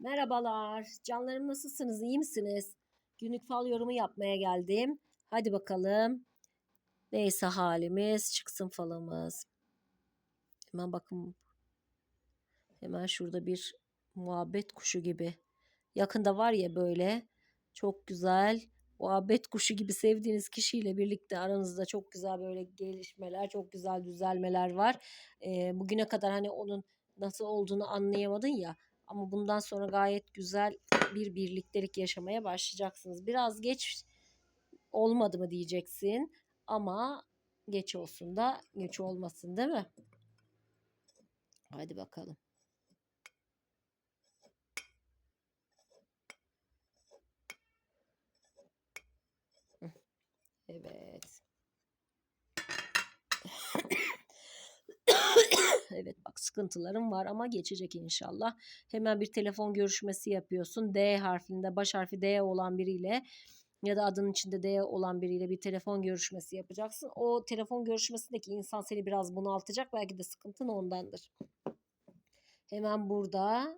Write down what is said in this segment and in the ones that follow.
Merhabalar. Canlarım nasılsınız? İyi misiniz? Günlük fal yorumu yapmaya geldim. Hadi bakalım. Neyse halimiz çıksın falımız. Hemen bakın. Hemen şurada bir muhabbet kuşu gibi. Yakında var ya böyle çok güzel muhabbet kuşu gibi sevdiğiniz kişiyle birlikte aranızda çok güzel böyle gelişmeler, çok güzel düzelmeler var. Ee, bugüne kadar hani onun nasıl olduğunu anlayamadın ya ama bundan sonra gayet güzel bir birliktelik yaşamaya başlayacaksınız. Biraz geç olmadı mı diyeceksin ama geç olsun da geç olmasın değil mi? Hadi bakalım. Evet. evet bak sıkıntılarım var ama geçecek inşallah. Hemen bir telefon görüşmesi yapıyorsun. D harfinde baş harfi D olan biriyle ya da adının içinde D olan biriyle bir telefon görüşmesi yapacaksın. O telefon görüşmesindeki insan seni biraz bunaltacak. Belki de sıkıntın ondandır. Hemen burada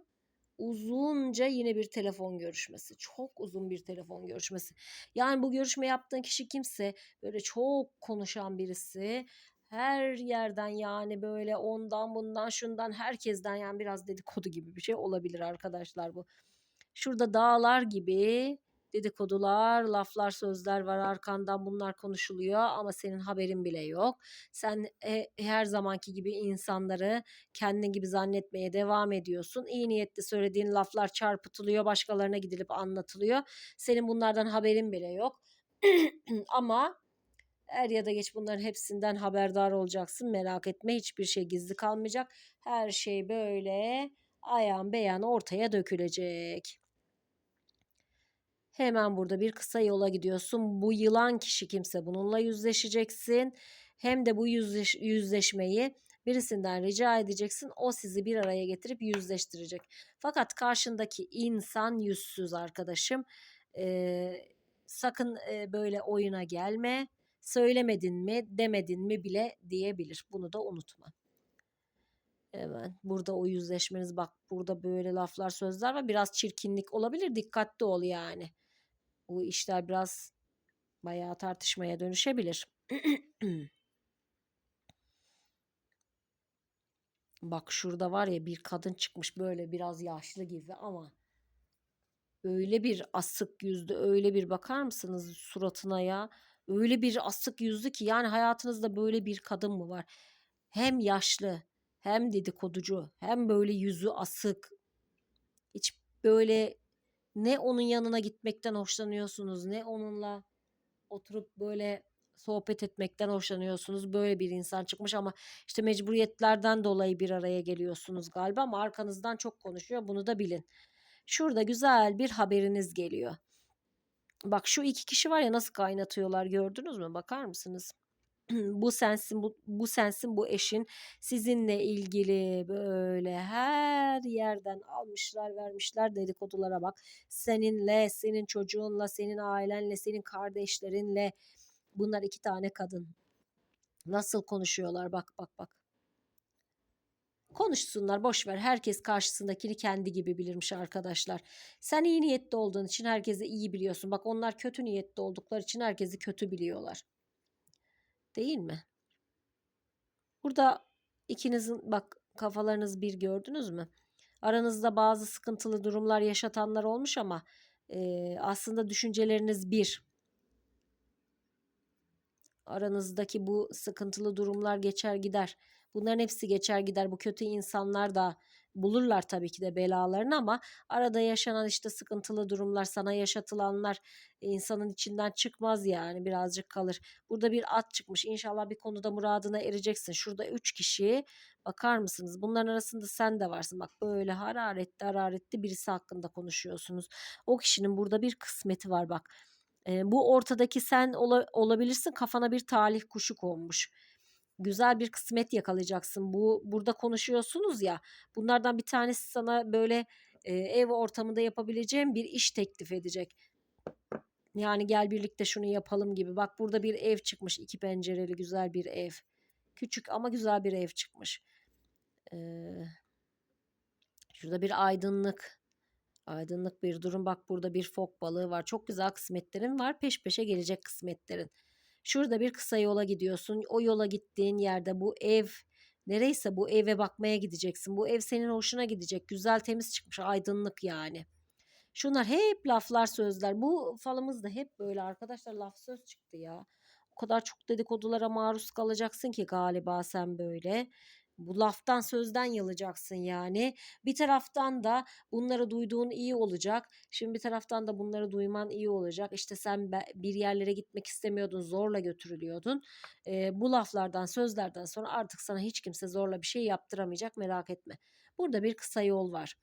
uzunca yine bir telefon görüşmesi. Çok uzun bir telefon görüşmesi. Yani bu görüşme yaptığın kişi kimse böyle çok konuşan birisi. Her yerden yani böyle ondan bundan şundan herkesten yani biraz dedikodu gibi bir şey olabilir arkadaşlar bu. Şurada dağlar gibi dedikodular, laflar, sözler var arkandan bunlar konuşuluyor ama senin haberin bile yok. Sen e, her zamanki gibi insanları kendin gibi zannetmeye devam ediyorsun. İyi niyetli söylediğin laflar çarpıtılıyor, başkalarına gidilip anlatılıyor. Senin bunlardan haberin bile yok. ama er ya da geç bunların hepsinden haberdar olacaksın. Merak etme hiçbir şey gizli kalmayacak. Her şey böyle ayan beyan ortaya dökülecek. Hemen burada bir kısa yola gidiyorsun. Bu yılan kişi kimse bununla yüzleşeceksin. Hem de bu yüzleş, yüzleşmeyi birisinden rica edeceksin. O sizi bir araya getirip yüzleştirecek. Fakat karşındaki insan yüzsüz arkadaşım. Ee, sakın e, böyle oyuna gelme. Söylemedin mi, demedin mi bile diyebilir. Bunu da unutma. Hemen burada o yüzleşmeniz bak burada böyle laflar sözler var biraz çirkinlik olabilir dikkatli ol yani bu işler biraz bayağı tartışmaya dönüşebilir. Bak şurada var ya bir kadın çıkmış böyle biraz yaşlı gibi ama öyle bir asık yüzlü öyle bir bakar mısınız suratına ya? Öyle bir asık yüzlü ki yani hayatınızda böyle bir kadın mı var? Hem yaşlı hem dedikoducu hem böyle yüzü asık. Hiç böyle ne onun yanına gitmekten hoşlanıyorsunuz ne onunla oturup böyle sohbet etmekten hoşlanıyorsunuz. Böyle bir insan çıkmış ama işte mecburiyetlerden dolayı bir araya geliyorsunuz galiba ama arkanızdan çok konuşuyor. Bunu da bilin. Şurada güzel bir haberiniz geliyor. Bak şu iki kişi var ya nasıl kaynatıyorlar gördünüz mü? Bakar mısınız? bu sensin bu, bu sensin bu eşin sizinle ilgili böyle her yerden almışlar vermişler dedikodulara bak. Seninle, senin çocuğunla, senin ailenle, senin kardeşlerinle bunlar iki tane kadın. Nasıl konuşuyorlar bak bak bak. Konuşsunlar boş ver. Herkes karşısındakini kendi gibi bilirmiş arkadaşlar. Sen iyi niyetli olduğun için herkesi iyi biliyorsun. Bak onlar kötü niyetli oldukları için herkesi kötü biliyorlar. Değil mi? Burada ikinizin bak kafalarınız bir gördünüz mü? Aranızda bazı sıkıntılı durumlar yaşatanlar olmuş ama e, aslında düşünceleriniz bir. Aranızdaki bu sıkıntılı durumlar geçer gider. Bunların hepsi geçer gider. Bu kötü insanlar da bulurlar tabii ki de belalarını ama arada yaşanan işte sıkıntılı durumlar sana yaşatılanlar insanın içinden çıkmaz yani birazcık kalır. Burada bir at çıkmış İnşallah bir konuda muradına ereceksin. Şurada üç kişi bakar mısınız? Bunların arasında sen de varsın. Bak böyle hararetli hararetli birisi hakkında konuşuyorsunuz. O kişinin burada bir kısmeti var bak. E, bu ortadaki sen ola, olabilirsin kafana bir talih kuşu konmuş güzel bir kısmet yakalayacaksın. Bu burada konuşuyorsunuz ya. Bunlardan bir tanesi sana böyle e, ev ortamında yapabileceğin bir iş teklif edecek. Yani gel birlikte şunu yapalım gibi. Bak burada bir ev çıkmış. iki pencereli güzel bir ev. Küçük ama güzel bir ev çıkmış. Ee, şurada bir aydınlık. Aydınlık bir durum. Bak burada bir fok balığı var. Çok güzel kısmetlerin var. Peş peşe gelecek kısmetlerin. Şurada bir kısa yola gidiyorsun. O yola gittiğin yerde bu ev nereyse bu eve bakmaya gideceksin. Bu ev senin hoşuna gidecek. Güzel temiz çıkmış. Aydınlık yani. Şunlar hep laflar sözler. Bu falımız da hep böyle arkadaşlar laf söz çıktı ya. O kadar çok dedikodulara maruz kalacaksın ki galiba sen böyle. Bu laftan sözden yalacaksın yani. Bir taraftan da bunları duyduğun iyi olacak. Şimdi bir taraftan da bunları duyman iyi olacak. İşte sen bir yerlere gitmek istemiyordun, zorla götürülüyordun. Ee, bu laflardan, sözlerden sonra artık sana hiç kimse zorla bir şey yaptıramayacak merak etme. Burada bir kısa yol var.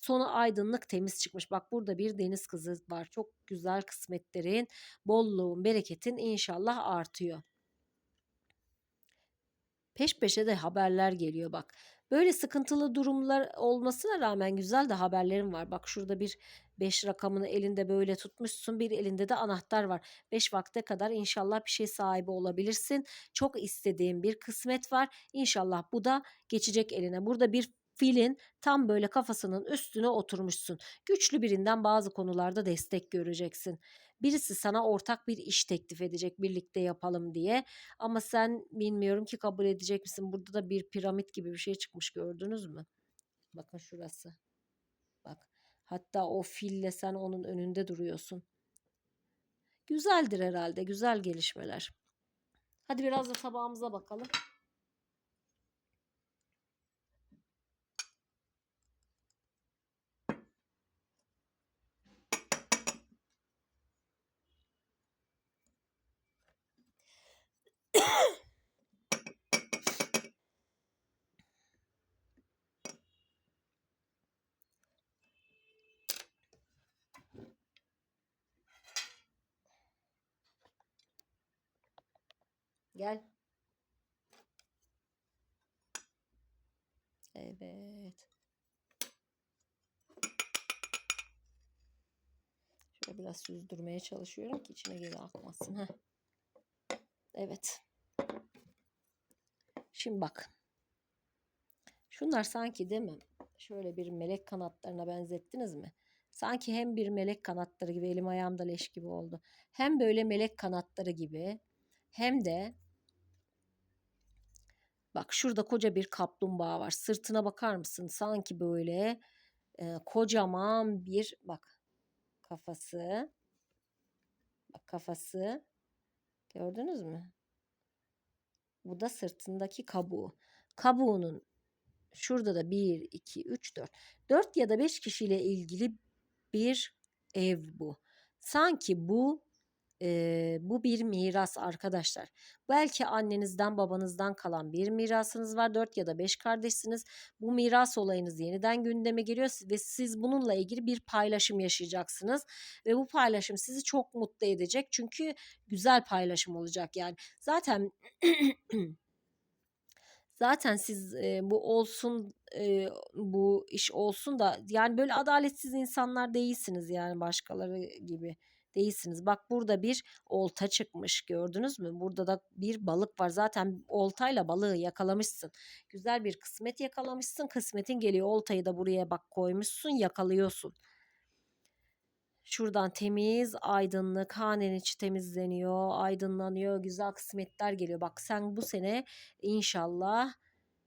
Sonu aydınlık temiz çıkmış. Bak burada bir deniz kızı var. Çok güzel kısmetlerin, bolluğun, bereketin inşallah artıyor. Peş peşe de haberler geliyor bak. Böyle sıkıntılı durumlar olmasına rağmen güzel de haberlerim var. Bak şurada bir 5 rakamını elinde böyle tutmuşsun. Bir elinde de anahtar var. 5 vakte kadar inşallah bir şey sahibi olabilirsin. Çok istediğim bir kısmet var. İnşallah bu da geçecek eline. Burada bir filin tam böyle kafasının üstüne oturmuşsun. Güçlü birinden bazı konularda destek göreceksin. Birisi sana ortak bir iş teklif edecek birlikte yapalım diye. Ama sen bilmiyorum ki kabul edecek misin? Burada da bir piramit gibi bir şey çıkmış gördünüz mü? Bakın şurası. Bak. Hatta o fille sen onun önünde duruyorsun. Güzeldir herhalde. Güzel gelişmeler. Hadi biraz da tabağımıza bakalım. Gel. Evet. Şöyle biraz süzdürmeye çalışıyorum ki içine geri akmasın. Heh. Evet. Şimdi bak. Şunlar sanki değil mi? Şöyle bir melek kanatlarına benzettiniz mi? Sanki hem bir melek kanatları gibi elim ayağımda leş gibi oldu. Hem böyle melek kanatları gibi hem de Bak şurada koca bir kaplumbağa var. Sırtına bakar mısın? Sanki böyle e, kocaman bir bak kafası. Bak kafası. Gördünüz mü? Bu da sırtındaki kabuğu. Kabuğunun şurada da 1, 2, 3, 4. 4 ya da 5 kişiyle ilgili bir ev bu. Sanki bu e, bu bir miras arkadaşlar. Belki annenizden babanızdan kalan bir mirasınız var. 4 ya da 5 kardeşsiniz. Bu miras olayınız yeniden gündeme geliyor ve siz bununla ilgili bir paylaşım yaşayacaksınız. Ve bu paylaşım sizi çok mutlu edecek. Çünkü güzel paylaşım olacak yani. Zaten zaten siz e, bu olsun e, bu iş olsun da yani böyle adaletsiz insanlar değilsiniz yani başkaları gibi değilsiniz. Bak burada bir olta çıkmış gördünüz mü? Burada da bir balık var. Zaten oltayla balığı yakalamışsın. Güzel bir kısmet yakalamışsın. Kısmetin geliyor. Oltayı da buraya bak koymuşsun yakalıyorsun. Şuradan temiz, aydınlık, hanen içi temizleniyor, aydınlanıyor, güzel kısmetler geliyor. Bak sen bu sene inşallah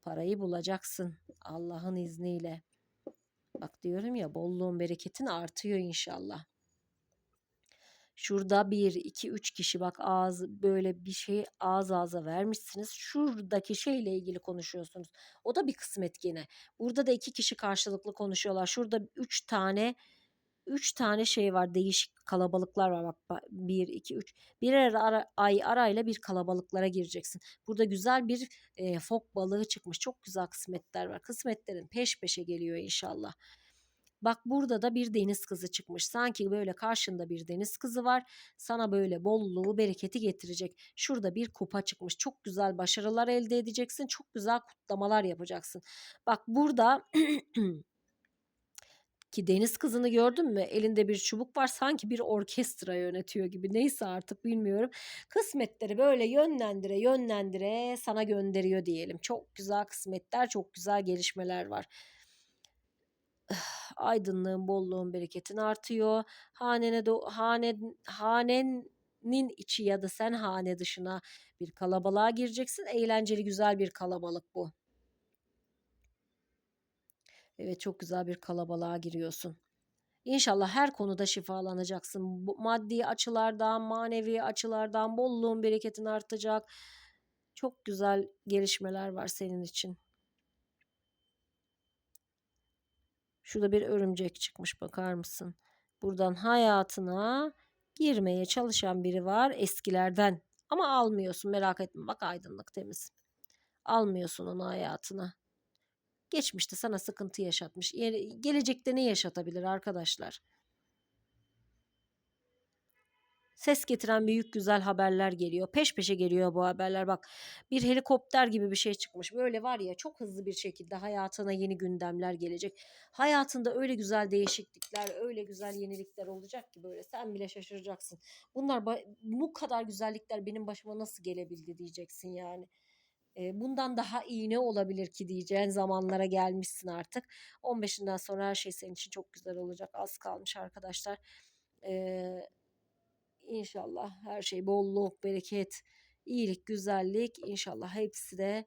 parayı bulacaksın Allah'ın izniyle. Bak diyorum ya bolluğun bereketin artıyor inşallah. Şurada bir, iki, üç kişi bak ağız böyle bir şey ağız ağza vermişsiniz. Şuradaki şeyle ilgili konuşuyorsunuz. O da bir kısmet gene. Burada da iki kişi karşılıklı konuşuyorlar. Şurada üç tane üç tane şey var değişik kalabalıklar var bak bir iki üç birer ara, ay arayla bir kalabalıklara gireceksin. Burada güzel bir e, fok balığı çıkmış çok güzel kısmetler var kısmetlerin peş peşe geliyor inşallah. Bak burada da bir deniz kızı çıkmış. Sanki böyle karşında bir deniz kızı var. Sana böyle bolluğu, bereketi getirecek. Şurada bir kupa çıkmış. Çok güzel başarılar elde edeceksin. Çok güzel kutlamalar yapacaksın. Bak burada ki deniz kızını gördün mü? Elinde bir çubuk var. Sanki bir orkestra yönetiyor gibi. Neyse artık bilmiyorum. Kısmetleri böyle yönlendire yönlendire sana gönderiyor diyelim. Çok güzel kısmetler, çok güzel gelişmeler var. Aydınlığın, bolluğun, bereketin artıyor. Hanene do hanen hanenin içi ya da sen hane dışına bir kalabalığa gireceksin. Eğlenceli, güzel bir kalabalık bu. Evet, çok güzel bir kalabalığa giriyorsun. İnşallah her konuda şifalanacaksın. Maddi açılardan, manevi açılardan bolluğun, bereketin artacak. Çok güzel gelişmeler var senin için. Şurada bir örümcek çıkmış bakar mısın? Buradan hayatına girmeye çalışan biri var eskilerden. Ama almıyorsun merak etme bak aydınlık temiz. Almıyorsun onu hayatına. Geçmişte sana sıkıntı yaşatmış. Gelecekte ne yaşatabilir arkadaşlar? Ses getiren büyük güzel haberler geliyor. Peş peşe geliyor bu haberler. Bak bir helikopter gibi bir şey çıkmış. Böyle var ya çok hızlı bir şekilde hayatına yeni gündemler gelecek. Hayatında öyle güzel değişiklikler, öyle güzel yenilikler olacak ki böyle sen bile şaşıracaksın. Bunlar bu kadar güzellikler benim başıma nasıl gelebildi diyeceksin yani. Bundan daha iyi ne olabilir ki diyeceğin zamanlara gelmişsin artık. 15'inden sonra her şey senin için çok güzel olacak. Az kalmış arkadaşlar. Ee, İnşallah her şey bolluk, bereket, iyilik, güzellik inşallah hepsi de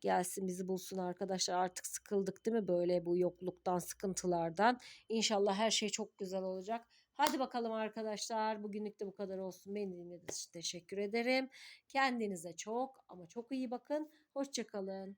gelsin bizi bulsun arkadaşlar. Artık sıkıldık değil mi böyle bu yokluktan, sıkıntılardan. İnşallah her şey çok güzel olacak. Hadi bakalım arkadaşlar. Bugünlük de bu kadar olsun. Beni dinlediğiniz için teşekkür ederim. Kendinize çok ama çok iyi bakın. Hoşçakalın.